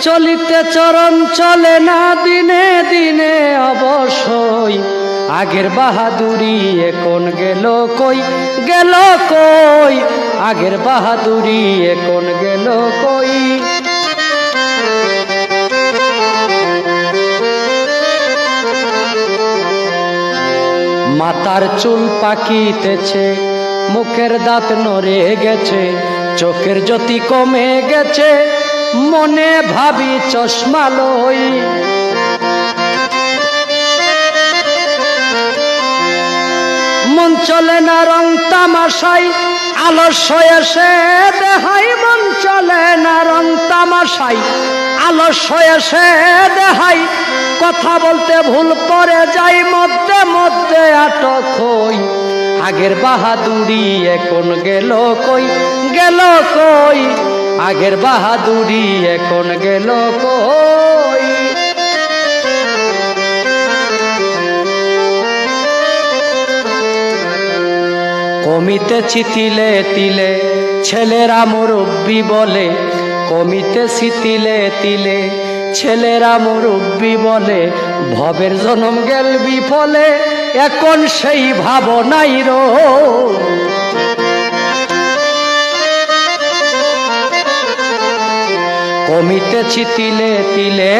চলিতে চরণ চলে না দিনে দিনে অবশ্যই। আগের বাহাদুরি এখন গেল কই? গেল কই? আগের বাহাদুরি এখন গেল কই? মাতার চুল পাকিতেছে, মুখের দাঁত নড়ে গেছে, চোখের জ্যোতি কমে গেছে। মনে ভাবি চশমা লই। মন চলে না রং তামাশাই আলস্য এসে দেহাই। মন চলে না রং তামাশাই আলস্য এসে দেহাই। কথা বলতে ভুল পড়ে যাই, মধ্যে মধ্যে আটক হই। আগের বাহাদুরি এখন গেল কই? গেল কই? আগের বাহাদুরি এখন গেল কই? কমিতেছি তিলে তিলে, ছেলেরা মুরব্বি বলে। কমিতেছি তিলে তিলে, ছেলেরা মুরব্বি বলে। ভবের জনম গেল বিফলে, এখন সেই ভাবনাই রো কমিতেছি তিলে তিলে